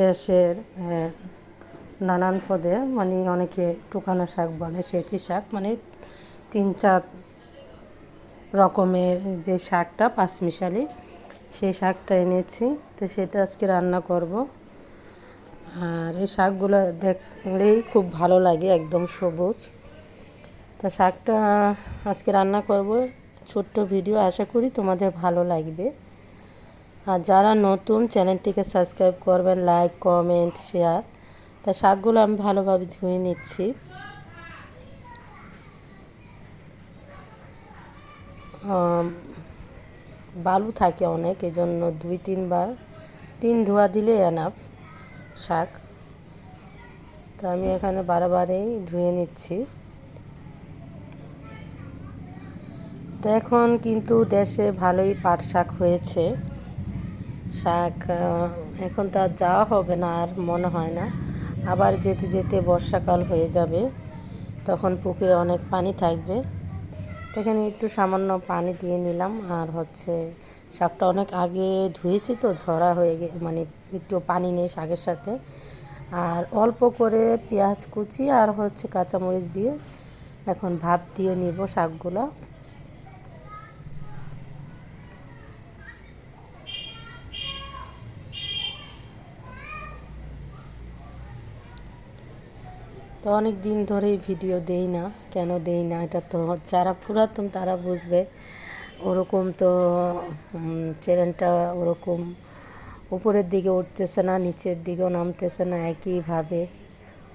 দেশের নানান পদে মানে অনেকে টুকানো শাক বলে, সেচি শাক মানে তিন চার রকমের যে শাকটা, পাঁচমিশালি, সেই শাকটা এনেছি। তো সেটা আজকে রান্না করব। আর এই শাকগুলো দেখলেই খুব ভালো লাগে, একদম সবুজ। তো শাকটা আজকে রান্না করব, ছোট্ট ভিডিও, আশা করি তোমাদের ভালো লাগবে। আর যারা নতুন, চ্যানেলটিকে সাবস্ক্রাইব করবেন লাইক কমেন্ট শেয়ার তা শাকগুলো আমি ভালোভাবে ধুয়ে নিচ্ছি। বালু থাকে অনেক এই জন্য দুই, তিনবার, তিন ধোয়া দিলে এনাফ শাক। তা আমি এখানে বারবারেই ধুয়ে নিচ্ছি। তো এখন কিন্তু দেশে ভালোই পাট শাক হয়েছে। শাক এখন তো আর যাওয়া হবে না, আর মনে হয় না। আবার যেতে যেতে বর্ষাকাল হয়ে যাবে, তখন পুকুরে অনেক পানি থাকবে। তো এখানে একটু সামান্য পানি দিয়ে নিলাম, আর হচ্ছে শাকটা অনেক আগে ধুয়েছি তো, ঝরা হয়ে গে মানে একটু পানি নেই শাকের সাথে। আর অল্প করে পেঁয়াজ কুচি আর হচ্ছে কাঁচামরিচ দিয়ে এখন ভাপ দিয়ে নিব শাকগুলো। তো অনেক দিন ধরেই ভিডিও দেই না। কেন দেই না? এটা তো যারা পুরাতন তারা বুঝবে। ওরকম তো চ্যানেলটা ওরকম উপরের দিকে উঠতেছে না, নিচের দিকেও নামতেছে না, একইভাবে।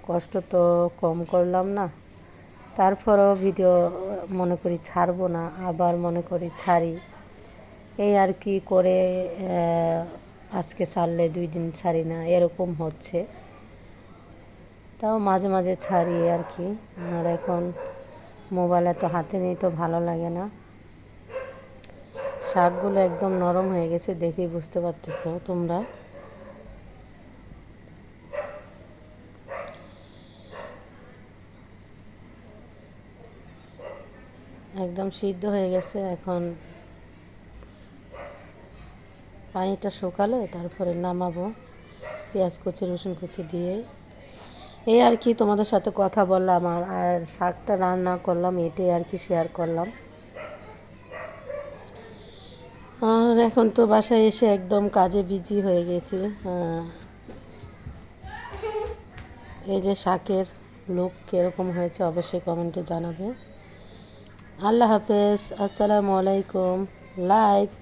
কষ্ট তো কম করলাম না। তারপরেও ভিডিও মনে করি ছাড়বো না, আবার মনে করি ছাড়ি। এই আর কি করে আজকে ছাড়লে দুই দিন ছাড়ি না, এরকম হচ্ছে। তাও মাঝে মাঝে ছাড়ি আর কি। আর এখন মোবাইল এত হাতে নেই তো ভালো লাগে না। শাকগুলো একদম নরম হয়ে গেছে দেখেই বুঝতে পারতেছো তোমরা। একদম সিদ্ধ হয়ে গেছে এখন। পানিটা শুকালে তারপরে নামাবো। পেঁয়াজ কুচি, রসুন কুচি দিয়ে। এই আর কি তোমাদের সাথে কথা বললাম আর আর শাকটা রান্না করলাম এটাই আর কি শেয়ার করলাম। আর এখন তো বাসায় এসে একদম কাজে বিজি হয়ে গেছি। আহ, এই যে শাকের লুক কীরকম হয়েছে অবশ্যই কমেন্টে জানাবে। আল্লাহ হাফেজ আসসালামু আলাইকুম। লাইক